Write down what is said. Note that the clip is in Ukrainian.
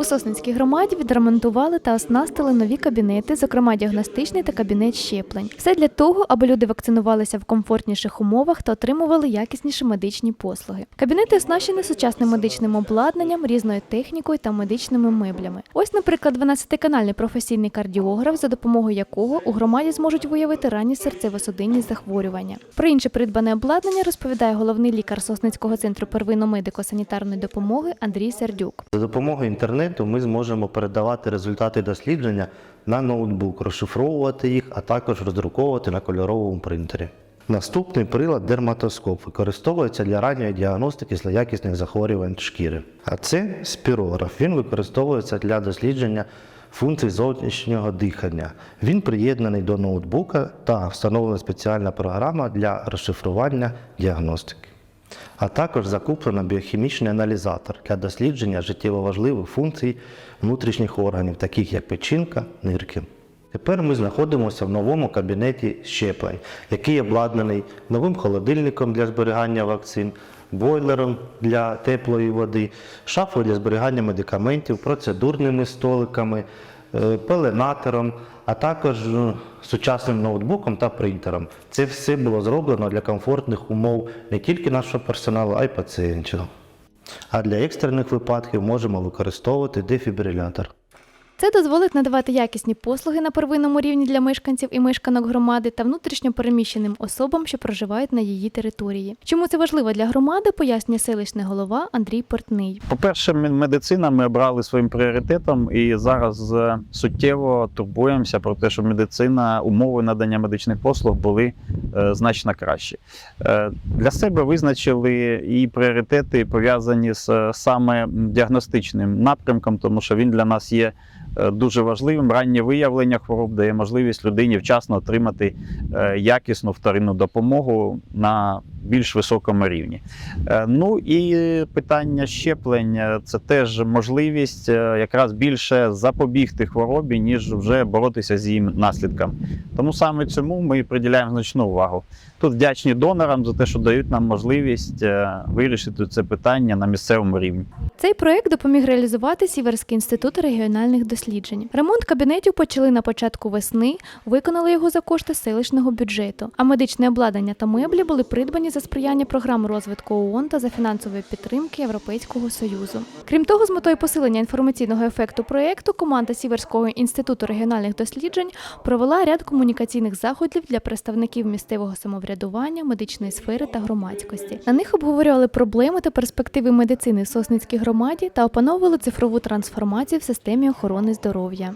У Сосницькій громаді відремонтували та оснастили нові кабінети, зокрема діагностичний та кабінет щеплень. Все для того, аби люди вакцинувалися в комфортніших умовах та отримували якісніші медичні послуги. Кабінети оснащені сучасним медичним обладнанням, різною технікою та медичними меблями. Ось, наприклад, 12-канальний професійний кардіограф, за допомогою якого у громаді зможуть виявити ранні серцево-судинні захворювання. Про інше придбане обладнання розповідає головний лікар Сосницького центру первинно-медико-санітарної допомоги Андрій Сердюк. За допомогою інтернету ми зможемо передавати результати дослідження на ноутбук, розшифровувати їх, а також роздруковувати на кольоровому принтері. Наступний прилад дерматоскоп використовується для ранньої діагностики злоякісних захворювань шкіри. А це спірограф. Він використовується для дослідження функцій зовнішнього дихання. Він приєднаний до ноутбука та встановлена спеціальна програма для розшифрування діагностики. А також закуплено біохімічний аналізатор для дослідження життєво важливих функцій внутрішніх органів, таких як печінка, нирки. Тепер ми знаходимося в новому кабінеті щеплень, який обладнаний новим холодильником для зберігання вакцин, бойлером для теплої води, шафою для зберігання медикаментів, процедурними столиками, пеленатором, а також е, сучасним ноутбуком та принтером. Це все було зроблено для комфортних умов не тільки нашого персоналу, а й пацієнтів. А для екстрених випадків можемо використовувати дефібрилятор. Це дозволить надавати якісні послуги на первинному рівні для мешканців і мешканок громади та внутрішньо переміщеним особам, що проживають на її території. Чому це важливо для громади, пояснює селищний голова Андрій Портний. По-перше, медицина ми обрали своїм пріоритетом і зараз е, суттєво турбуємося про те, щоб медицина, умови надання медичних послуг були е, значно кращі. Е, Для себе визначили і пріоритети пов'язані з саме діагностичним напрямком, тому що він для нас є. Е, Дуже важливим. Раннє виявлення хвороб дає можливість людині вчасно отримати е, якісну вторинну допомогу на більш високому рівні. Е, Ну і питання щеплень це теж можливість е, якраз більше запобігти хворобі, ніж вже боротися з її наслідками. Тому саме цьому ми приділяємо значну увагу. Тут вдячні донорам за те, що дають нам можливість е, вирішити це питання на місцевому рівні. Цей проект допоміг реалізувати Сіверський інститут регіональних досліджень. Ремонт кабінетів почали на початку весни, виконали його за кошти селищного бюджету. А медичне обладнання та меблі були придбані за сприяння програм розвитку ООН та за фінансової підтримки Європейського союзу. Крім того, з метою посилення інформаційного ефекту проекту команда Сіверського інституту регіональних досліджень провела ряд комунікаційних заходів для представників місцевого самоврядування, медичної сфери та громадськості. На них обговорювали проблеми та перспективи медицини в Сосницькій громаді та опановували цифрову трансформацію в системі охорони здоров'я.